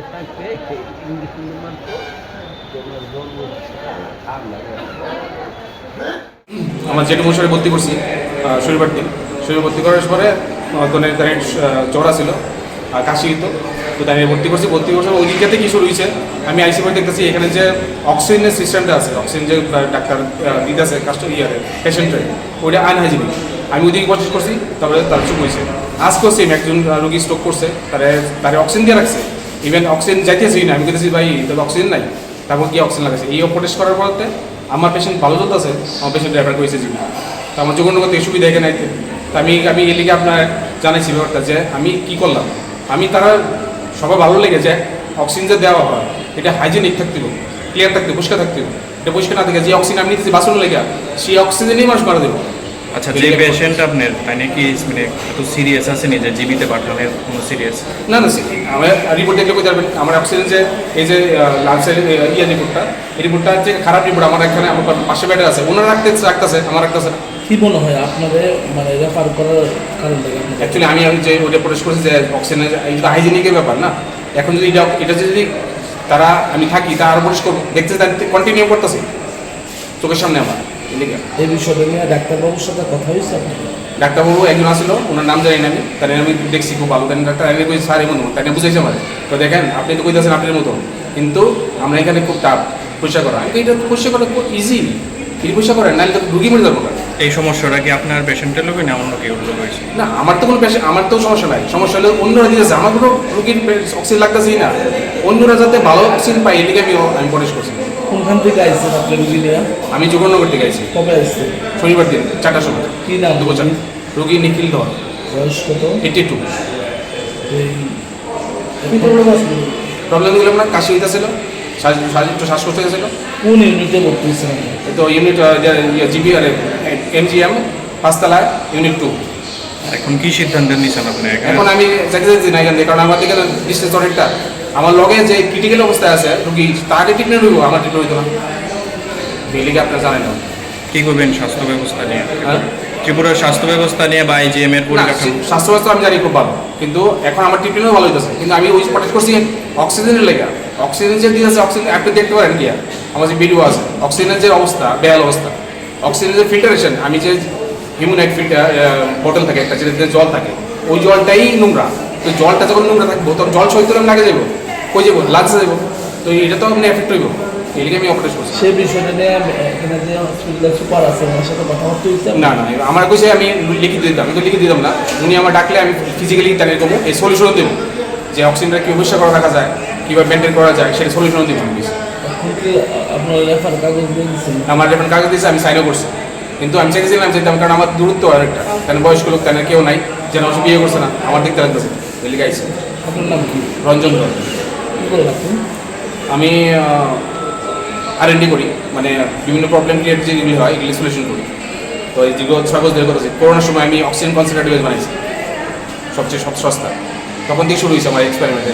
চাইলে থাকতে ইংলিশ মাত্র তোমার জন্ম আমার জেঠু মশারে ভর্তি করছি শনিবার দিন। শনিবার ভর্তি করার পরে ওখানে তার চড়া ছিল কাশি হতো তো তাই ভর্তি করছি। ভর্তি করার ওই দিকটাতে কি শুরু আমি আইসি পরে দেখতেছি, এখানে যে অক্সিজেনের সিস্টেমটা আছে অক্সিজেন যে ডাক্তার দিতেছে কাস্ট ইয়ারে পেশেন্টের ওইটা আনহাইজিনিক আমি ওইদিকে কোशिশ করছি, তারপরে তার চুপ হয়েছে। আজকেও সেম একজন রোগী স্ট্রোক করছে, তারে তারে অক্সিজেন দিয়ে রাখছে। ইভেন অক্সিজেন যাইতেছি না, আমি বলতেছি ভাই তবে অক্সিজেন নাই। তারপর কি অক্সিজেন লাগাচ্ছে এই অপারেট করার পরতে আমার পেশেন্ট ভালো চলতেছে, আমার পেশেন্ট ড্রাইভার করেছে জিবি তো আমার যোগান করতে সুবিধা এখানে আইতে। তো আমি আমি এই আপনার জানাইছি ব্যাপারটা যে আমি কি করলাম? আমি তারা সবার ভালো লেগেছে অক্সিজেন যে দেওয়া হয়, এটা হাইজেনিক থাকতে ক্লিয়ার থাকতে পরিষ্কার থাকতে এটা পরিষ্কার না থাকে যে অক্সিজেন আমি নিতেছি বাসন লেগে, সেই অক্সিজেনেই মানুষ মারা দেবো আচ্ছা যে পেশেন্ট আপনার তাই নাকি মানে এত সিরিয়াস আসেনি যে জীবিত পাঠানোর কোনো সিরিয়াস না না আমার রিপোর্ট দেখলে বুঝতে পারবেন আমার অক্সিজেন যে এই যে ইয়ে রিপোর্টটা এই রিপোর্টটা যে খারাপ রিপোর্ট আমার এখানে আমার পাশে বেডে আছে। ওনারা রাখতে রাখতেছে আমার রাখতেছে কি মনে হয় আপনাদের মানে রেফার করার কারণটা অ্যাকচুয়ালি আমি আমি যে ওটা প্রবেশ করেছি যে অক্সিজেনের এইটা হাইজেনিকের ব্যাপার না? এখন যদি এটা এটা যদি তারা আমি থাকি তা আরও পরিষ্কার করব দেখতে কন্টিনিউ করতেছি। চোখের সামনে আমার। এই বিষয়টা নিয়ে ডাক্তারবাবুর সাথে কথা হয়েছে ডাক্তারবাবু একজন আসলো ওনার নাম জানি না আমি। তাই আমি দেখছি খুব ভালো তাই ডাক্তার। আমি কই স্যার এমন তাই বুঝাইছে আমার। তো দেখেন আপনি তো কইতেছেন আপনার মতো কিন্তু আমরা এখানে খুব টাফ পরিষ্কার করা। আমি এটা পরিষ্কার করা খুব ইজি এই পরিষ্কার করেন নাহলে তো রুগী মরে যাব এই সমস্যাটা কি আপনার পেশেন্টের লোকে না অন্য কেউ লোক হয়েছে? না আমার তো কোনো পেশে আমার তো সমস্যা নাই। সমস্যা হলে অন্যরা দিতেছে আমার কোনো রুগীর অক্সিজেন লাগতেছেই না। অন্যরা যাতে ভালো অক্সিজেন পায় এদিকে আমি আমি প্রবেশ করছি। কোনখান থেকে আইসেন রুগী নিয়ে? আমি যোগনগর থেকে আইছি। কবে আইসেন শনিবার দিন চারটার সময়। কি নাম? চার রুগী? নিখিল ধর। বয়স কত? এইটি টু কি প্রবলেম আছে? আপনার কাশি হইতেছিল একটু শ্বাসকষ্ট হয়েছিল কোন ইউনিটে ভর্তি? তো ইউনিট জিবি আর এমজিএম পাঁচতলায় ইউনিট টু এখন কি সিদ্ধান্ত নিয়েছেন আপনি এখন? আমি যাইতে যাচ্ছি না এখান থেকে কারণ আমার দিকে ডিস্টেন্স অনেকটা। আমার লগে যে ক্রিটিক্যাল অবস্থায় আছে রুগী তাকে ট্রিটমেন্ট হইব? আমার ট্রিটমেন্ট হইতো না। বিলিকে আপনার জানেন না। কি করবেন স্বাস্থ্য ব্যবস্থা নিয়ে? হ্যাঁ? ত্রিপুরার স্বাস্থ্য ব্যবস্থা নিয়ে বা আইজিএম এর পরিকাঠামো? স্বাস্থ্য ব্যবস্থা আমি জানি খুব ভালো কিন্তু এখন আমার ট্রিটমেন্টও ভালো হইতেছে। কিন্তু আমি ওই প্রটেক্ট করছি অক্সিজেনের লেগে। অক্সিজেন যে দিয়েছে অক্সিজেন আপনি দেখতে পারেন কি? আমার যে ভিডিও আছে অক্সিজেনের যে অবস্থা বেহাল অবস্থা। অক্সিজেনের যে ফিল্টারেশন আমি যে হিউম্যানাইট ফিল্টার বোতল থাকে একটা যেটাতে জল থাকে ওই জলটাই নোংরা। তো জলটা যখন নোংরা থাকব তখন জল সহিত লাগে যাব কই যাব লাঞ্চে যাব তো এটা তো আপনি এফেক্ট হইব। এই লিগে আমি অপারেট করছি। সেই বিষয়টা নিয়ে আমি এখানে যে হসপিটালের সুপার আছে ওনার সাথে কথাবার্তা হয়েছে না না আমার কইছে আমি লিখে দিতাম আমি তো লিখে দিতাম না। উনি আমার ডাকলে আমি ফিজিক্যালি তাকে কমো এই সলিউশন দেবো। যে অক্সিজেনটা কী পরিষ্কার করা রাখা যায় কীভাবে মেনটেন করা যায় সেটা সলিউশন দেবো আমি আপনার রেফার কাগজ দিয়ে আমার যখন কাগজ দিয়েছে আমি সাইনও করছি। কিন্তু আমি চাইতেছিলাম যেতাম কারণ আমার দূরত্ব আরেকটা কারণ বয়স্ক লোক কেন কেউ নাই যেন বিয়ে করছে না আমার দেখতে লাগতেছে। বুঝলি গাইছে আপনার নাম কি? রঞ্জন আপনি আমি আর এনডি করি মানে বিভিন্ন প্রবলেম ক্রিয়েট যেগুলি হয়, এগুলি সলিউশন করি। তো এই দীর্ঘ ছয় বছর ধরে করেছি। করোনার সময় আমি অক্সিজেন কনসেন্ট্রেট বানিয়েছি সবচেয়ে সব সস্তা। তখন দিয়ে শুরু হয়েছে আমার এক্সপেরিমেন্ট